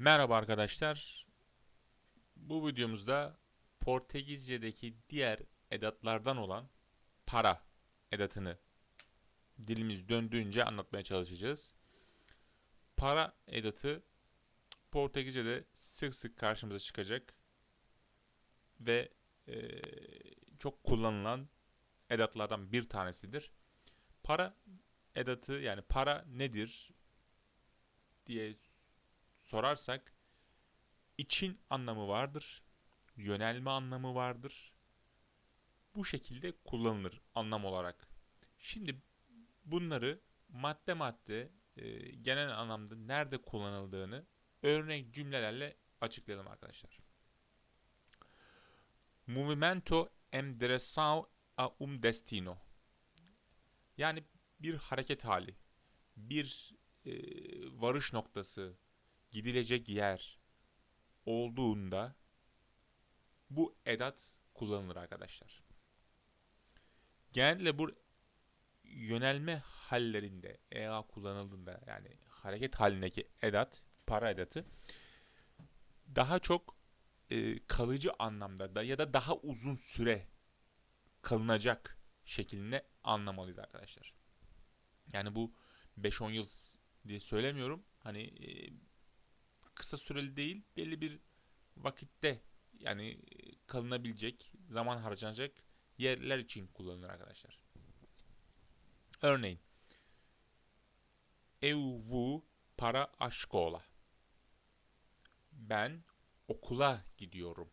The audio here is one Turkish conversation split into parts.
Merhaba arkadaşlar. Bu videomuzda Portekizce'deki diğer edatlardan olan para edatını dilimiz döndüğünce anlatmaya çalışacağız. Para edatı Portekizce'de sık sık karşımıza çıkacak ve eee, çok kullanılan edatlardan bir tanesidir. Para edatı yani para nedir diye sorarsak için anlamı vardır, yönelme anlamı vardır. Bu şekilde kullanılır anlam olarak. Şimdi bunları madde madde e, genel anlamda nerede kullanıldığını örnek cümlelerle açıklayalım arkadaşlar. Movimento em direção a um destino. Yani bir hareket hali, bir e, varış noktası, gidilecek yer olduğunda bu edat kullanılır arkadaşlar. Genellikle bu yönelme hallerinde EA kullanıldığında yani hareket halindeki edat, para edatı daha çok e, kalıcı anlamda da ya da daha uzun süre kalınacak şeklinde anlamalıyız arkadaşlar. Yani bu 5-10 yıl diye söylemiyorum. Hani e, kısa süreli değil, belli bir vakitte yani kalınabilecek, zaman harcanacak yerler için kullanılır arkadaşlar. Örneğin Eu vou para a escola. Ben okula gidiyorum.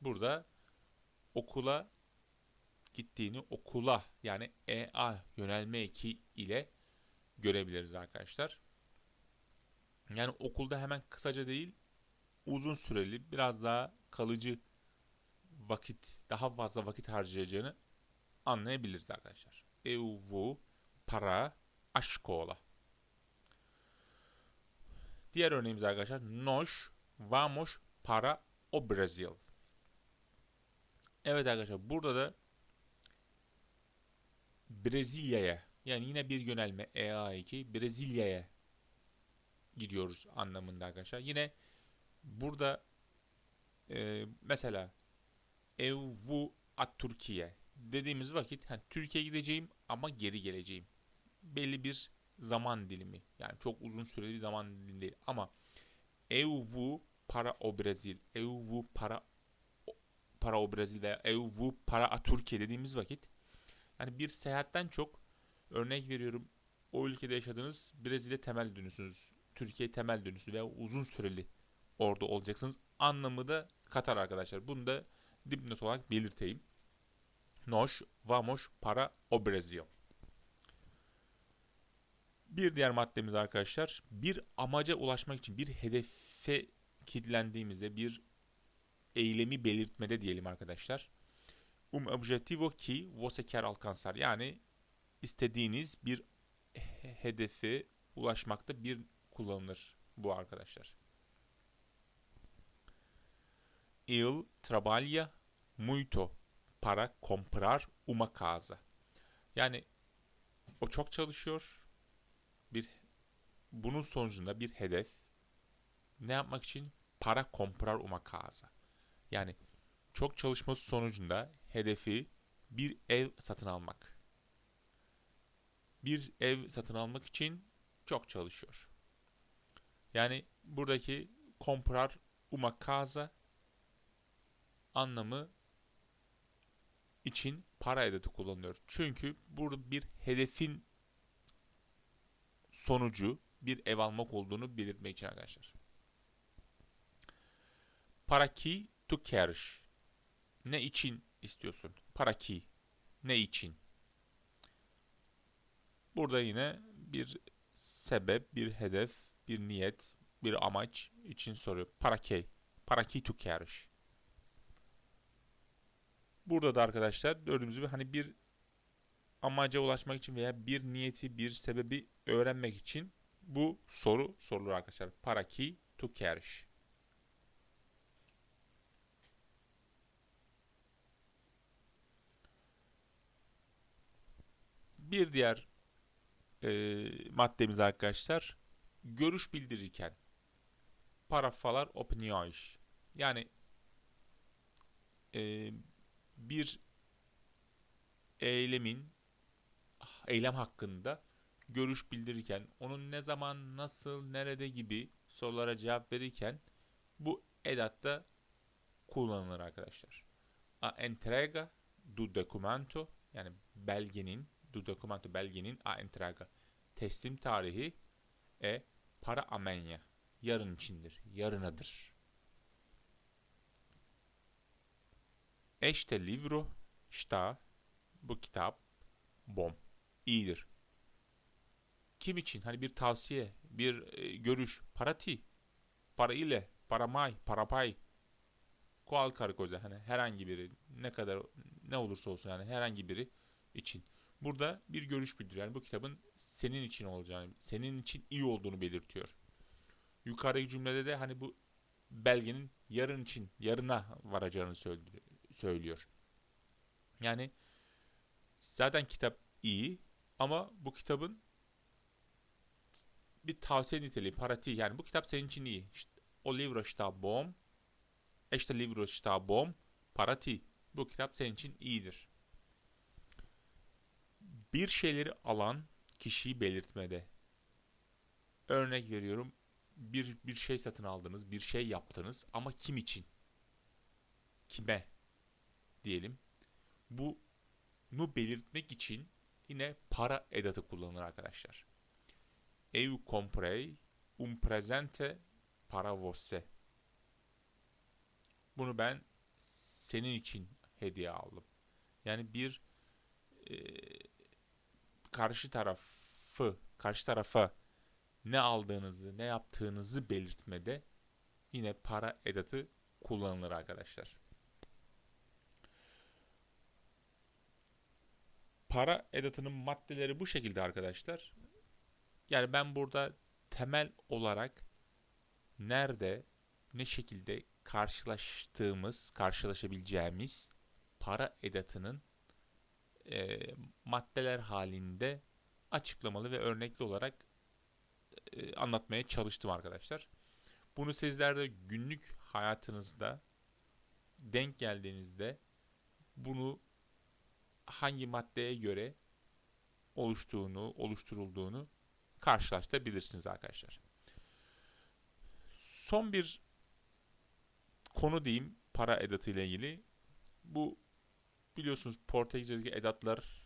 Burada okula gittiğini okula yani EA yönelme eki ile görebiliriz arkadaşlar. Yani okulda hemen kısaca değil, uzun süreli, biraz daha kalıcı vakit, daha fazla vakit harcayacağını anlayabiliriz arkadaşlar. Eu vou para a escola. Diğer örneğimiz arkadaşlar. Nós vamos para o Brasil. Evet arkadaşlar burada da Brezilya'ya yani yine bir yönelme EA2 Brezilya'ya gidiyoruz anlamında arkadaşlar. Yine burada e, mesela Evu at Türkiye dediğimiz vakit hani Türkiye'ye gideceğim ama geri geleceğim. Belli bir zaman dilimi. Yani çok uzun süreli bir zaman dilimi değil ama Evu para o Brezil, Evu para para o Brezil veya Evu para a Türkiye dediğimiz vakit yani bir seyahatten çok örnek veriyorum o ülkede yaşadığınız Brezilya temel dönüsünüz. Türkiye temel dönüşü veya uzun süreli orada olacaksınız anlamı da katar arkadaşlar. Bunu da dipnot olarak belirteyim. Nós vamos para o Brasil. Bir diğer maddemiz arkadaşlar bir amaca ulaşmak için bir hedefe kilitlendiğimizde bir eylemi belirtmede diyelim arkadaşlar. Um objetivo que você quer alcançar yani istediğiniz bir hedefe ulaşmakta bir kullanılır bu arkadaşlar. Il trabalha muito para comprar uma casa. Yani o çok çalışıyor. Bir bunun sonucunda bir hedef ne yapmak için? Para comprar uma casa. Yani çok çalışması sonucunda hedefi bir ev satın almak. Bir ev satın almak için çok çalışıyor. Yani buradaki comprar uma casa anlamı için para edatı kullanılıyor. Çünkü burada bir hedefin sonucu bir ev almak olduğunu belirtmek için arkadaşlar. Para ki tu queres. Ne için istiyorsun? Para ki. Ne için? Burada yine bir sebep, bir hedef, bir niyet, bir amaç için soruyor. Para que? Para que tu queres? Burada da arkadaşlar dördüncü bir hani bir amaca ulaşmak için veya bir niyeti, bir sebebi öğrenmek için bu soru sorulur arkadaşlar. Para que tu queres? Bir diğer e, maddemiz arkadaşlar görüş bildirirken para falar opiniões. Yani e, bir eylemin eylem hakkında görüş bildirirken, onun ne zaman, nasıl, nerede gibi sorulara cevap verirken bu edatta kullanılır arkadaşlar. A entrega do documento yani belgenin, do documento belgenin a entrega teslim tarihi e para amenya yarın içindir, yarınadır. Este livro está bu kitap bom iyidir. Kim için? Hani bir tavsiye, bir e, görüş, para ti, para ile, para may, para pay, kual karikoza hani herhangi biri ne kadar ne olursa olsun yani herhangi biri için. Burada bir görüş bildiriyor. Yani bu kitabın senin için olacağını, senin için iyi olduğunu belirtiyor. Yukarıdaki cümlede de hani bu belgenin yarın için, yarına varacağını söylüyor. Yani zaten kitap iyi ama bu kitabın bir tavsiye niteliği, parati. Yani bu kitap senin için iyi. İşte, o livro está bom. Este livro está bom para ti. Bu kitap senin için iyidir. Bir şeyleri alan kişiyi belirtmede. Örnek veriyorum. Bir, bir şey satın aldınız, bir şey yaptınız ama kim için? Kime? Diyelim. Bunu belirtmek için yine para edatı kullanılır arkadaşlar. Eu comprei um presente para você. Bunu ben senin için hediye aldım. Yani bir e, karşı tarafı, karşı tarafa ne aldığınızı, ne yaptığınızı belirtmede yine para edatı kullanılır arkadaşlar. Para edatının maddeleri bu şekilde arkadaşlar. Yani ben burada temel olarak nerede, ne şekilde karşılaştığımız, karşılaşabileceğimiz para edatının e, maddeler halinde açıklamalı ve örnekli olarak e, anlatmaya çalıştım arkadaşlar. Bunu sizler de günlük hayatınızda denk geldiğinizde bunu hangi maddeye göre oluştuğunu, oluşturulduğunu karşılaştırabilirsiniz arkadaşlar. Son bir konu diyeyim para edatı ile ilgili. Bu biliyorsunuz Portekizce'deki edatlar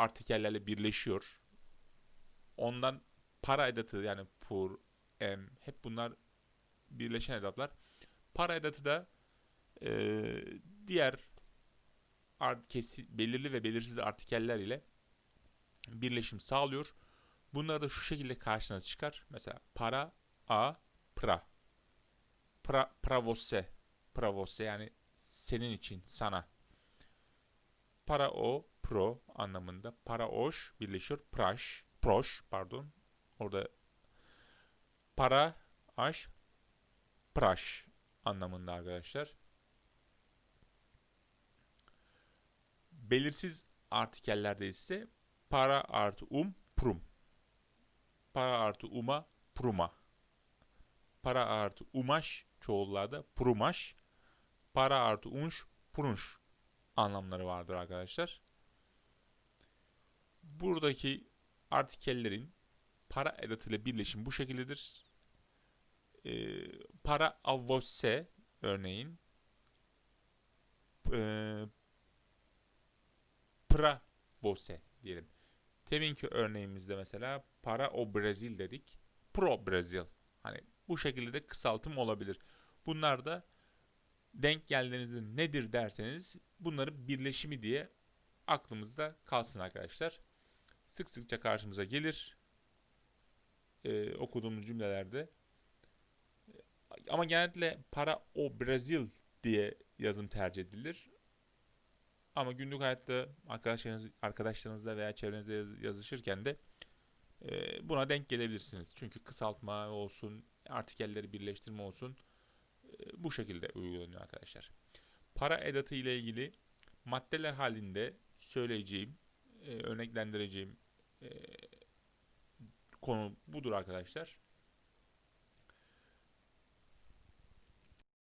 artikellerle birleşiyor. Ondan para edatı yani pur, em hep bunlar birleşen edatlar. Para edatı da e, diğer kesi, belirli ve belirsiz artikeller ile birleşim sağlıyor. Bunlar da şu şekilde karşınıza çıkar. Mesela para, a, pra. Pra, pra você. Pra você yani senin için, sana. Para o, pro anlamında. Para oş birleşiyor. Praş, proş pardon. Orada para, aş, praş anlamında arkadaşlar. Belirsiz artikellerde ise para artı um, prum. Para artı uma, pruma. Para artı umaş çoğullarda prumaş. Para artı unş, prunş anlamları vardır arkadaşlar. Buradaki artikellerin para edatıyla birleşim bu şekildedir. Ee, para avose örneğin e, pra vose diyelim. Teminki örneğimizde mesela para o Brezil dedik. Pro Brezil. Hani bu şekilde de kısaltım olabilir. Bunlar da denk geldiğinizde nedir derseniz bunların birleşimi diye aklımızda kalsın arkadaşlar. Sık sıkça karşımıza gelir ee, okuduğumuz cümlelerde. Ama genellikle para o Brezil diye yazım tercih edilir. Ama günlük hayatta arkadaşlarınız, arkadaşlarınızla veya çevrenizde yazışırken de e, buna denk gelebilirsiniz. Çünkü kısaltma olsun, artikelleri birleştirme olsun e, bu şekilde uygulanıyor arkadaşlar. Para edatı ile ilgili maddeler halinde söyleyeceğim, e, örneklendireceğim e, konu budur arkadaşlar.